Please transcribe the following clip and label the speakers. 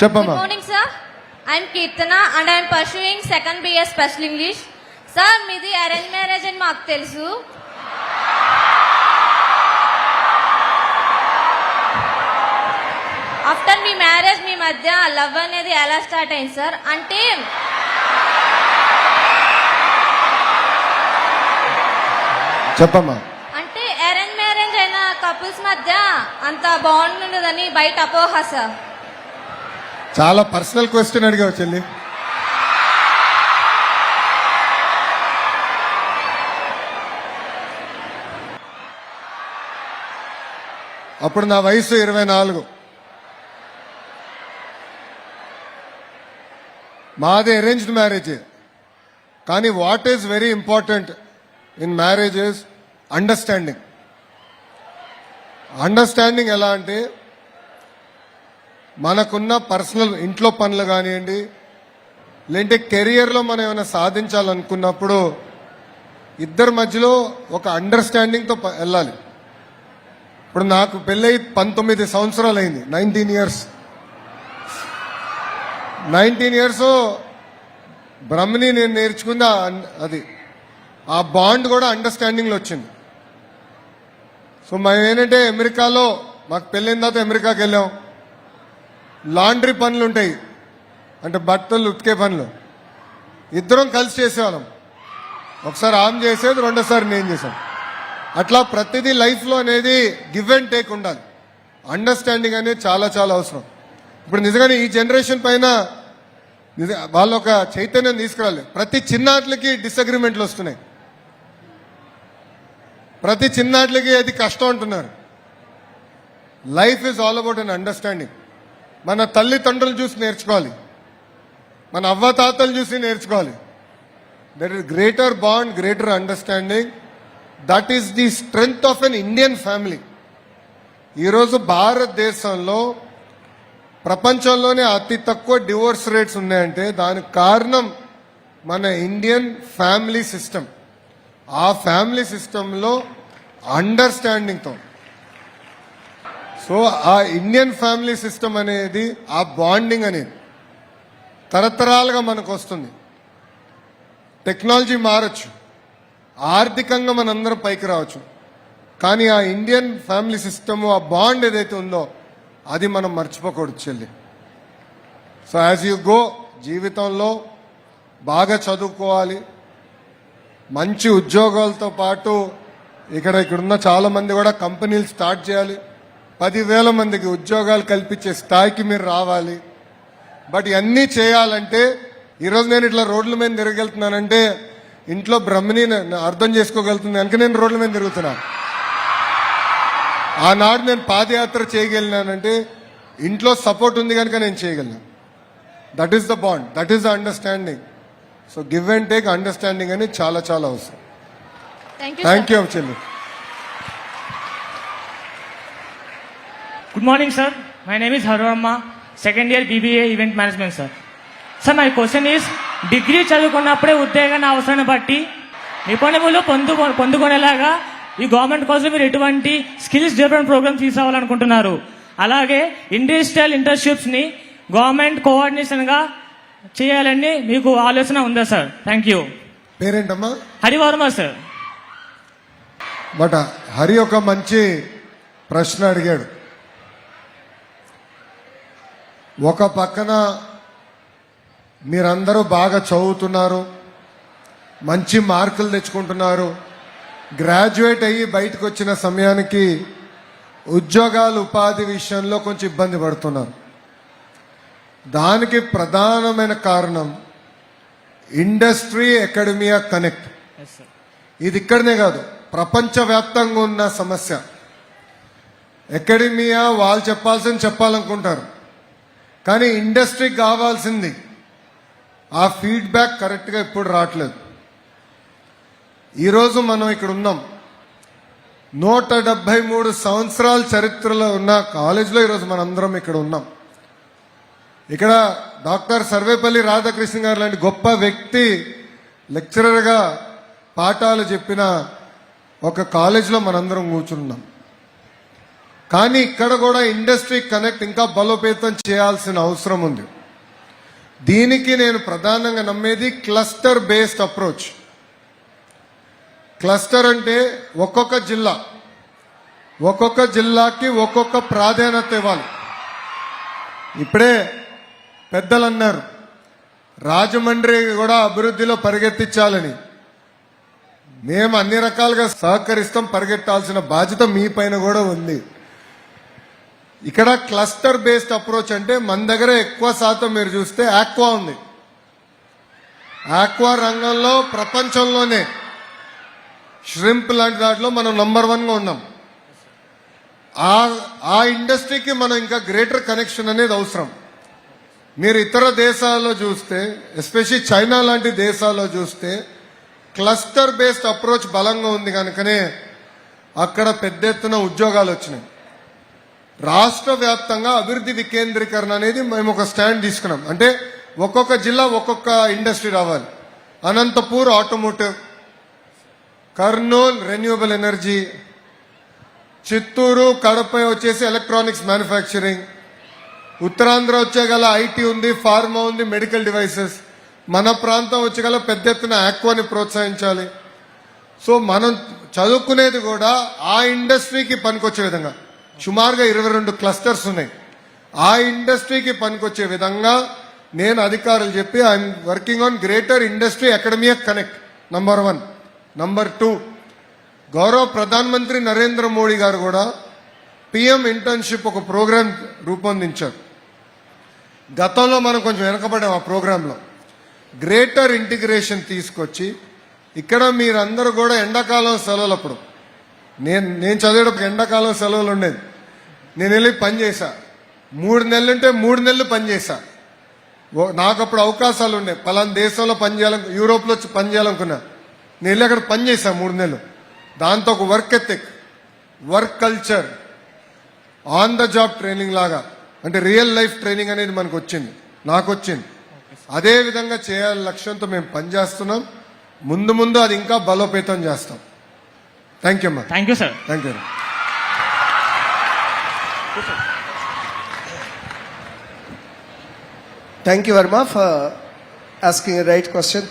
Speaker 1: చెప్పమ్మా.
Speaker 2: Morning, sir. I'm Kirtana and I'm pursuing second BS Special English. Sir మీది arrange marriage అని మాకు తెలుసు. ఆఫ్టర్ మీ మ్యారేజ్ మీ మధ్య లవ్ అనేది ఎలా స్టార్ట్ అయింది సార్ అంటే
Speaker 1: చెప్పమ్మా.
Speaker 2: అంటే అరేంజ్ మ్యారేజ్ అయిన కపుల్స్ మధ్య అంత బాగుండదని బయట అపోహ సార్
Speaker 1: చాలా పర్సనల్ క్వశ్చన్ అడిగావు చెల్లి. అప్పుడు నా వయసు ఇరవై నాలుగు. మాది అరేంజ్డ్ మ్యారేజ్ కానీ what is very important in marriage is understanding understanding ఎలా అంటే మనకున్న పర్సనల్ ఇంట్లో పనులు కానివ్వండి లేదంటే కెరియర్లో మనం ఏమైనా సాధించాలనుకున్నప్పుడు ఇద్దరి మధ్యలో ఒక అండర్స్టాండింగ్తో ప- వెళ్ళాలి. ఇప్పుడు నాకు పెళ్ళై పంతొమ్మిది సంవత్సరాలు అయింది nineteen years nineteen years Brahmani నేను నేర్చుకుంది అన్- అది. ఆ బాండ్ కూడా అండర్స్టాండింగ్లో వచ్చింది. సో మేము ఏంటంటే అమెరికాలో మాకు పెళ్ళైన తర్వాత అమెరికాకి వెళ్ళాం. లాండ్రీ పనులు ఉంటాయి. అంటే బట్టలు ఉతికే పనులు. ఇద్దరం కలిసి చేసేవాళ్ళం. ఒకసారి ఆమె చేసేది రెండోసారి నేను చేశాను. అట్లా ప్రతిదీ లైఫ్లో అనేది గివ్ అండ్ టేక్ ఉండాలి. అండర్స్టాండింగ్ అనేది చాలా చాలా అవసరం. ఇప్పుడు నిజంగానే ఈ జనరేషన్ పైన నిజ- వాళ్ళు ఒక చైతన్యం తీసుకురాలి. ప్రతి చిన్నాట్లకి డిసగ్రిమెంట్లు వస్తున్నాయి. ప్రతి చిన్నాట్లకి అది కష్టం అంటున్నారు. Life is all about an understanding మన తల్లిదండ్రులు చూసి నేర్చుకోవాలి. మన అవ్వ తాతలు చూసి నేర్చుకోవాలి. That is greater bond greater understanding that is the strength of an Indian family ఈరోజు భారతదేశంలో ప్రపంచంలోనే అతి తక్కువ డివోర్స్ రేట్స్ ఉన్నాయంటే దానికి కారణం మన ఇండియన్ ఫ్యామిలీ సిస్టమ్ ఆ ఫ్యామిలీ సిస్టంలో అండర్స్టాండింగ్తో సో ఆ ఇండియన్ ఫ్యామిలీ సిస్టమ్ అనేది ఆ బాండింగ్ అనేది తరతరాలుగా మనకు వస్తుంది టెక్నాలజీ మారచ్చు. ఆర్థికంగా మనందరం పైకి రావచ్చు. కానీ ఆ ఇండియన్ ఫ్యామిలీ సిస్టమ్ ఆ బాండ్ ఏదైతే ఉందో అది మనం మర్చిపోకూడదు చెల్లి. సో యాజ్ యూ గో జీవితంలో బాగా చదువుకోవాలి. మంచి ఉద్యోగాలతో పాటు ఇక్కడ ఇక్కడున్న చాలా మంది కూడా కంపెనీలు స్టార్ట్ చేయాలి. పదివేల మందికి ఉద్యోగాలు కల్పించే స్థాయికి మీరు రావాలి. బట్ ఇవన్నీ చేయాలంటే ఈరోజు నేను ఇట్లా రోడ్ల మీద తిరగలుగుతున్నానంటే ఇంట్లో బ్రహ్మని అర్థం చేసుకోగలుగుతుంది. కనుక నేను రోడ్ల మీద తిరుగుతున్నా. ఆనాడు నేను పాదయాత్ర చేయగలిగినానంటే ఇంట్లో సపోర్ట్ ఉంది కనుక నేను చేయగలను. That is the bond that is the understanding so give and take understanding అని చాలా చాలా అవసరం.
Speaker 2: థ్యాంక్ యూ
Speaker 1: చెల్లి
Speaker 3: Good morning, sir. My name is Harurama, second year BBA Event Management, sir. Sir my question is degree చదువుకున్నప్పుడే ఉద్యోగాన్ని అవసరాన్ని బట్టి నిపుణులు పొందుకో పొందుకునేలాగా ఈ గవర్నమెంట్ కోసం మీరు ఎటువంటి స్కిల్స్ డెవలప్మెంట్ ప్రోగ్రామ్ తీసుకురావాలనుకుంటున్నారు? అలాగే ఇండస్ట్రియల్ ఇంటర్న్షిప్స్ని గవర్నమెంట్ కోఆర్డినేషన్గా చేయాలని మీకు ఆలోచన ఉందా సార్ థ్యాంక్ యూ
Speaker 1: పేరేంటమ్మా?
Speaker 3: హరివర్మ సార్
Speaker 1: బట్ హరి ఒక మంచి ప్రశ్న అడిగాడు. ఒక పక్కన మీరందరూ బాగా చదువుతున్నారు మంచి మార్కులు తెచ్చుకుంటున్నారు గ్రాడ్యుయేట్ అయ్యి బయటకు వచ్చిన సమయానికి ఉద్యోగాలు ఉపాధి విషయంలో కొంచెం ఇబ్బంది పడుతున్నారు. దానికి ప్రధానమైన కారణం ఇండస్ట్రీ అకాడమియా కనెక్ట్. ఇది ఇక్కడనే కాదు ప్రపంచవ్యాప్తంగా ఉన్న సమస్య. అకాడమియా వాళ్ళు చెప్పాల్సింది చెప్పాలనుకుంటారు. కానీ ఇండస్ట్రీకి కావాల్సింది. ఆ ఫీడ్బ్యాక్ కరెక్ట్గా ఎప్పుడు రావట్లేదు. ఈరోజు మనం ఇక్కడ ఉన్నాం. నూట డెబ్బై మూడు సంవత్సరాల చరిత్రలో ఉన్న కాలేజీలో ఈరోజు మనందరం ఇక్కడ ఉన్నాం. ఇక్కడ డాక్టర్ సర్వేపల్లి రాధాకృష్ణ గారు లాంటి గొప్ప వ్యక్తి లెక్చరర్గా పాఠాలు చెప్పిన ఒక కాలేజీలో మనందరం కూర్చున్నాం. కానీ ఇక్కడ కూడా ఇండస్ట్రీ కనెక్ట్ ఇంకా బలోపేతం చేయాల్సిన అవసరం ఉంది. దీనికి నేను ప్రధానంగా నమ్మేది క్లస్టర్ బేస్డ్ అప్రోచ్. క్లస్టర్ అంటే ఒక్కొక్క జిల్లా. ఒక్కొక్క జిల్లాకి ఒక్కొక్క ప్రాధాన్యత ఇవ్వాలి. ఇప్పుడే పెద్దలు అన్నారు రాజమండ్రి కూడా అభివృద్ధిలో పరిగెత్తించాలని. మేము అన్ని రకాలుగా సహకరిస్తాం పరిగెత్తాల్సిన బాధ్యత మీ పైన కూడా ఉంది. ఇక్కడ క్లస్టర్ బేస్డ్ అప్రోచ్ అంటే మన దగ్గర ఎక్కువ శాతం మీరు చూస్తే ఆక్వా ఉంది. ఆక్వా రంగంలో ప్రపంచంలోనే ష్రింప్ లాంటి దాంట్లో మనం నంబర్ వన్గా ఉన్నాం. ఆ ఆ ఇండస్ట్రీకి మనం ఇంకా గ్రేటర్ కనెక్షన్ అనేది అవసరం. మీరు ఇతర దేశాల్లో చూస్తే ఎస్పెషలీ చైనా లాంటి దేశాల్లో చూస్తే క్లస్టర్ బేస్డ్ అప్రోచ్ బలంగా ఉంది కనుకనే అక్కడ పెద్ద ఎత్తున ఉద్యోగాలు వచ్చినాయి. రాష్ట్ర వ్యాప్తంగా అభివృద్ధి వికేంద్రీకరణ అనేది మేము ఒక స్టాండ్ తీసుకున్నాం. అంటే ఒక్కొక్క జిల్లా ఒక్కొక్క ఇండస్ట్రీ రావాలి. Anantapur automotive Kurnool renewable energy Chittoor Kadapa వచ్చేసి ఎలక్ట్రానిక్స్ మ్యానుఫ్యాక్చరింగ్ ఉత్తరాంధ్ర వచ్చే గల ఐటీ ఉంది ఫార్మా ఉంది మెడికల్ డివైసెస్. మన ప్రాంతం వచ్చే గల పెద్ద ఎత్తున ఆక్వాని ప్రోత్సహించాలి. సో మనం చదువుకునేది కూడా ఆ ఇండస్ట్రీకి పనికొచ్చే విధంగా. సుమారుగా ఇరవై రెండు క్లస్టర్స్ ఉన్నాయి. ఆ ఇండస్ట్రీకి పనికొచ్చే విధంగా నేను అధికారులు చెప్పి I'm working on greater industry academia connect number one number two గౌరవ ప్రధానమంత్రి నరేంద్ర మోడీ గారు కూడా పిఎం ఇంటర్న్షిప్ ఒక ప్రోగ్రాం రూపొందించారు. గతంలో మనం కొంచెం వెనకబడ్డాం ఆ ప్రోగ్రాంలో. గ్రేటర్ ఇంటిగ్రేషన్ తీసుకొచ్చి ఇక్కడ మీరందరూ కూడా ఎండాకాలం సెలవులు అప్పుడు నేను నేను చదివేటప్పుడు ఎండాకాలం సెలవులు ఉండేది. నేను వెళ్ళి పని చేశా. మూడు నెలలుంటే మూడు నెలలు పని చేశా. నాకు అప్పుడు అవకాశాలు ఉన్నాయి పలానా దేశంలో పని చేయాలను యూరోప్లో వచ్చి పని చేయాలనుకున్నా. నేను వెళ్ళి అక్కడ పని మూడు నెలలు. దాంతో ఒక work ethic work culture on the job training లాగా. అంటే రియల్ లైఫ్ ట్రైనింగ్ అనేది మనకు వచ్చింది. నాకు వచ్చింది. అదే విధంగా చేయాలని లక్ష్యంతో మేము పనిచేస్తున్నాం ముందు ముందు అది ఇంకా బలోపేతం చేస్తాం. థ్యాంక్ యూ అమ్మా
Speaker 3: thank you sir
Speaker 1: thank you
Speaker 4: you, Verma, for asking a right question.